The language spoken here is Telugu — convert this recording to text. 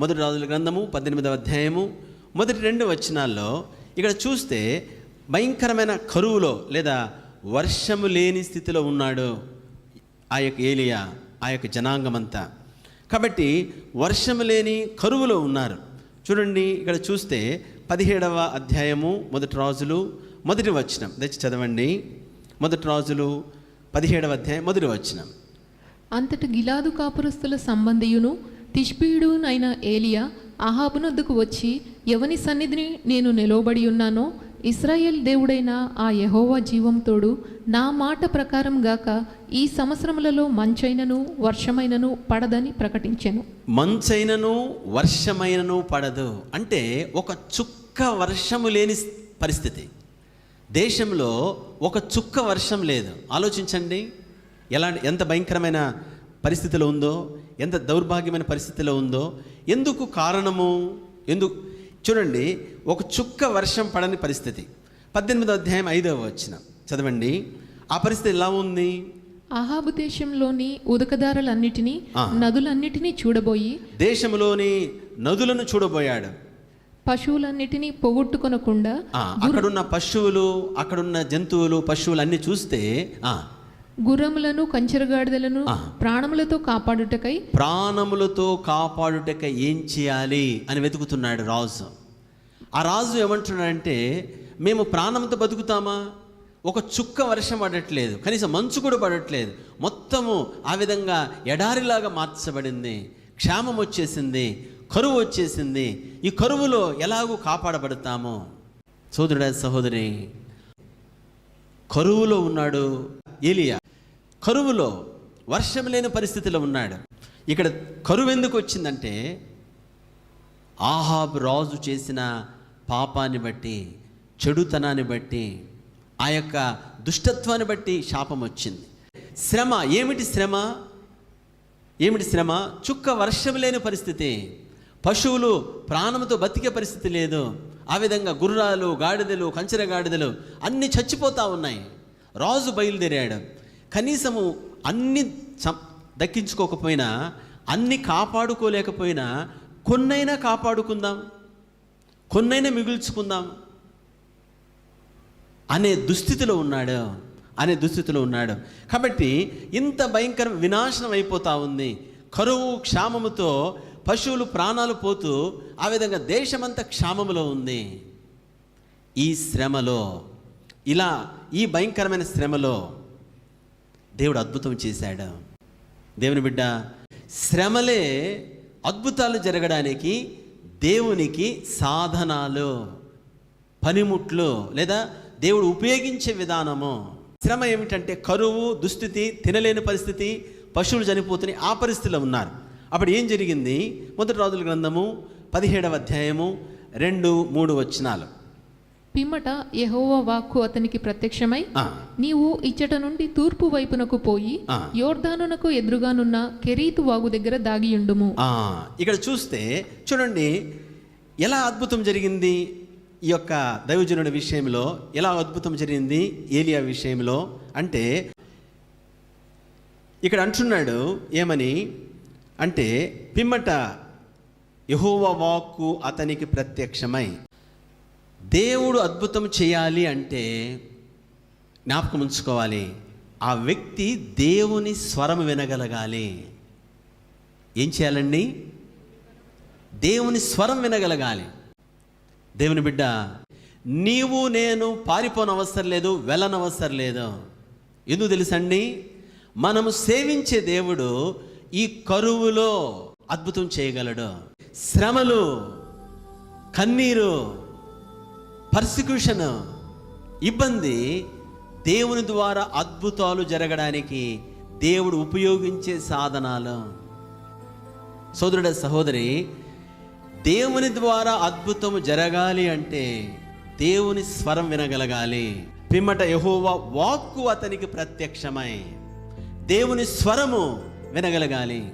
మొదటి రాజుల గ్రంథము పద్దెనిమిదవ అధ్యాయము. మొదటి రెండు వచనాల్లో ఇక్కడ చూస్తే భయంకరమైన కరువులో లేదా వర్షము లేని స్థితిలో ఉన్నాడు ఆ యొక్క ఏలియా ఆ యొక్క జనాంగమంతా. కాబట్టి వర్షము లేని కరువులో ఉన్నారు. చూడండి ఇక్కడ చూస్తే పదిహేడవ అధ్యాయము మొదటి రాజులు మొదటి వచనం. తెచ్చి చదవండి. మొదటి రాజులు పదిహేడవ అధ్యాయం మొదటి వచనం. అంతటి గిలాదు కాపురస్తుల సంబంధియును తిష్పీయుడునైన ఏలియా అహాబునొద్దకు వచ్చి ఎవని సన్నిధిని నేను నిలవబడి ఉన్నానో? ఇస్రాయేల్ దేవుడైన ఆ యహోవా జీవంతోడు నా మాట ప్రకారం గాక ఈ సంవత్సరములలో మంచైనను వర్షమైనను పడదని ప్రకటించాను. మంచైనను వర్షమైనను పడదు. అంటే ఒక చుక్క వర్షము లేని పరిస్థితి. దేశంలో ఒక చుక్క వర్షం లేదు. ఆలోచించండి. ఎలాంటి ఎంత భయంకరమైన పరిస్థితిలో ఉందో. ఎంత దౌర్భాగ్యమైన పరిస్థితిలో ఉందో ఎందుకు కారణము ఎందుకు చూడండి ఒక చుక్క వర్షం పడని పరిస్థితి. పద్దెనిమిదో అధ్యాయం ఐదవ వచ్చిన చదవండి. ఆ పరిస్థితి ఎలా ఉంది? అహాబు దేశంలోని ఉదకదారులన్నిటినీ. నదులన్నిటినీ చూడబోయి దేశంలోని నదులను చూడబోయాడు. పశువులన్నిటినీ పోగొట్టుకొనకుండా అక్కడున్న పశువులు అక్కడున్న జంతువులు పశువులు అన్నీ చూస్తే గుర్రములను కంచెరగాడిదలను. ప్రాణములతో కాపాడుటకై ప్రాణములతో కాపాడుటక ఏం చేయాలి అని వెతుకుతున్నాడు రాజు. ఆ రాజు ఏమంటున్నాడంటే మేము ప్రాణంతో బతుకుతామా? ఒక చుక్క వర్షం పడట్లేదు కనీసం మంచు కూడా పడట్లేదు. మొత్తము ఆ విధంగా ఎడారిలాగా మార్చబడింది క్షామం వచ్చేసింది కరువు వచ్చేసింది. ఈ కరువులో ఎలాగూ కాపాడబడతాము? సోదరుడా సహోదరి కరువులో ఉన్నాడు ఏలియా కరువులో వర్షం లేని పరిస్థితిలో ఉన్నాడు. ఇక్కడ కరువు ఎందుకు వచ్చిందంటే ఆహాబ్ రాజు చేసిన పాపాన్ని బట్టి చెడుతనాన్ని బట్టి ఆ యొక్క దుష్టత్వాన్ని బట్టి శాపం వచ్చింది. శ్రమ ఏమిటి శ్రమ? ఏమిటి శ్రమ? చుక్క వర్షం లేని పరిస్థితి పశువులు ప్రాణంతో బతికే పరిస్థితి లేదు. ఆ విధంగా గుర్రాలు గాడిదలు కంచెర గాడిదలు అన్నీ చచ్చిపోతూ ఉన్నాయి. రాజు బయలుదేరాడు. కనీసము అన్ని దక్కించుకోకపోయినా అన్ని కాపాడుకోలేకపోయినా కొన్నైనా కాపాడుకుందాం. కొన్నైనా మిగుల్చుకుందాం. అనే దుస్థితిలో ఉన్నాడు. అనే దుస్థితిలో ఉన్నాడు. కాబట్టి ఇంత భయంకర వినాశనం అయిపోతా ఉంది. కరువు క్షామముతో పశువులు ప్రాణాలు పోతూ ఆ విధంగా దేశమంతా క్షామములో ఉంది. ఈ శ్రమలో ఇలా ఈ భయంకరమైన శ్రమలో దేవుడు అద్భుతం చేశాడు. దేవుని బిడ్డ శ్రమలే అద్భుతాలు జరగడానికి దేవునికి సాధనాలు పనిముట్లు లేదా దేవుడు ఉపయోగించే విధానము. శ్రమ ఏమిటంటే కరువు దుస్థితి తినలేని పరిస్థితి పశువులు చనిపోతున్నాయి ఆ పరిస్థితిలో ఉన్నారు. అప్పుడు ఏం జరిగింది? మొదటి రాజుల గ్రంథము పదిహేడవ అధ్యాయము రెండు మూడు వచనాలు. పిమ్మట యెహోవా వాక్కు అతనికి ప్రత్యక్షమై నీవు ఇచ్చట నుండి తూర్పు వైపునకు పోయి ఆ. యోర్దానునకు ఎదురుగానున్న కెరీతు వాగు దగ్గర దాగియుండుము. ఇక్కడ చూస్తే చూడండి ఎలా అద్భుతం జరిగింది ఈ యొక్క దైవజనుడి విషయంలో ఎలా అద్భుతం జరిగింది ఏలియా విషయంలో అంటే ఇక్కడ అంటున్నాడు ఏమని అంటే పిమ్మట యహోవ వాక్కు అతనికి ప్రత్యక్షమై. దేవుడు అద్భుతం చేయాలి అంటే జ్ఞాపకం ఉంచుకోవాలి. ఆ వ్యక్తి దేవుని స్వరం వినగలగాలి. ఏం చేయాలండి? దేవుని స్వరం వినగలగాలి. దేవుని బిడ్డ నీవు నేను పారిపోనవసరం లేదు వెళ్ళనవసరం లేదు. ఎందుకు తెలుసండి? మనము సేవించే దేవుడు ఈ కరువులో అద్భుతం చేయగలడు. శ్రమలు కన్నీరు పర్సిక్యూషన్ ఇబ్బంది దేవుని ద్వారా అద్భుతాలు జరగడానికి దేవుడు ఉపయోగించే సాధనాలు. సోదరుడ సహోదరి దేవుని ద్వారా అద్భుతము జరగాలి అంటే దేవుని స్వరం వినగలగాలి. పిమ్మట యహోవా వాక్కు అతనికి ప్రత్యక్షమై దేవుని స్వరము వినగలగాలి.